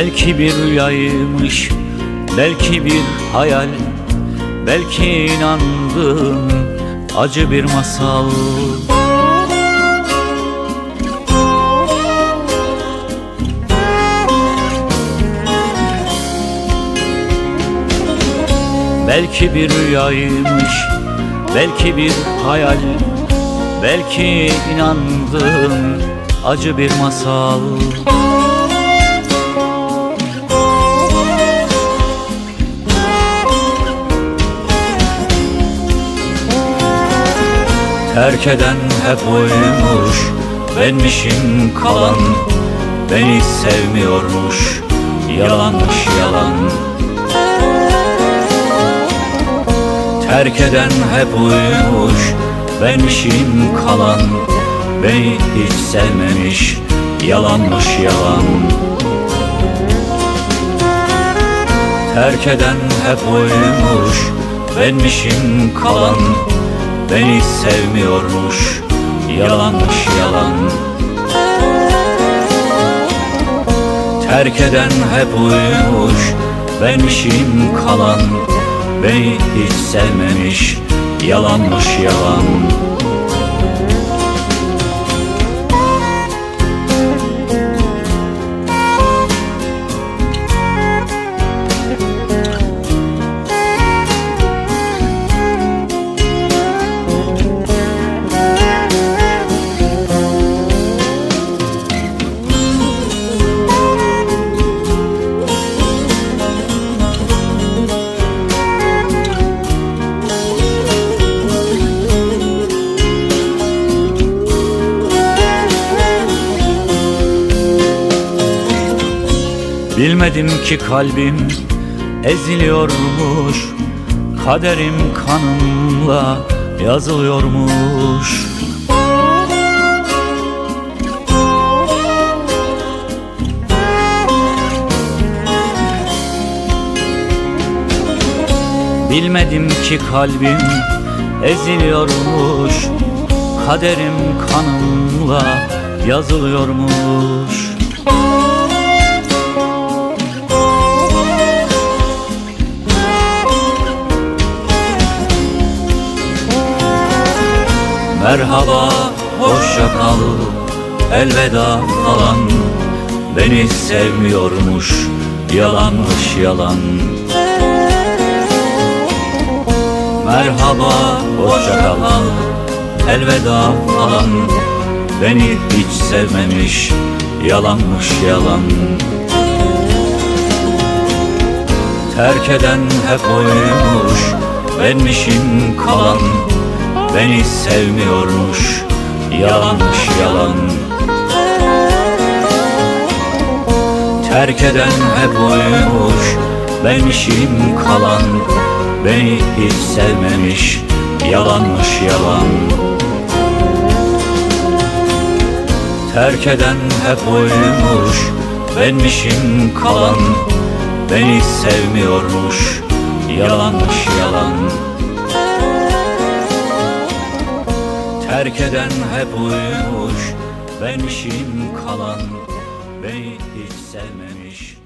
Belki bir rüyaymış Belki bir hayal Belki inandığım Acı bir masal. Belki bir rüyaymış Belki bir hayal Belki inandığım acı bir masal Terk eden hep oymuş Benmişim kalan Beni sevmiyormuş Yalanmış yalan. Terk eden hep uyumuş Benmişim kalan Beni hiç sevmemiş Yalanmış yalan. Terk eden hep uyumuş Benmişim kalan Beni sevmiyormuş. Yalanmış yalan. Terk eden hep uyumuş. Benmişim kalan. Beni hiç sevmemiş. Yalanmış yalan Bilmedim ki kalbim eziliyormuş Kaderim kanımla yazılıyormuş. Bilmedim ki kalbim eziliyormuş Kaderim kanımla yazılıyormuş Merhaba, hoşça kal, elveda falan. Beni sevmiyormuş, yalanmış yalan. Merhaba, hoşça kal, elveda falan. Beni hiç sevmemiş, yalanmış yalan. Terk eden hep oymuş, benmişim kalan Beni sevmiyormuş Yalanmış yalan. Terk eden hep oymuş Benmişim kalan. Beni hiç sevmemiş Yalanmış yalan. Terk eden hep oymuş Benmişim kalan. Beni sevmiyormuş Yalanmış yalan Terk eden hep uyumuş Benmişim kalan Beni hiç sevmemiş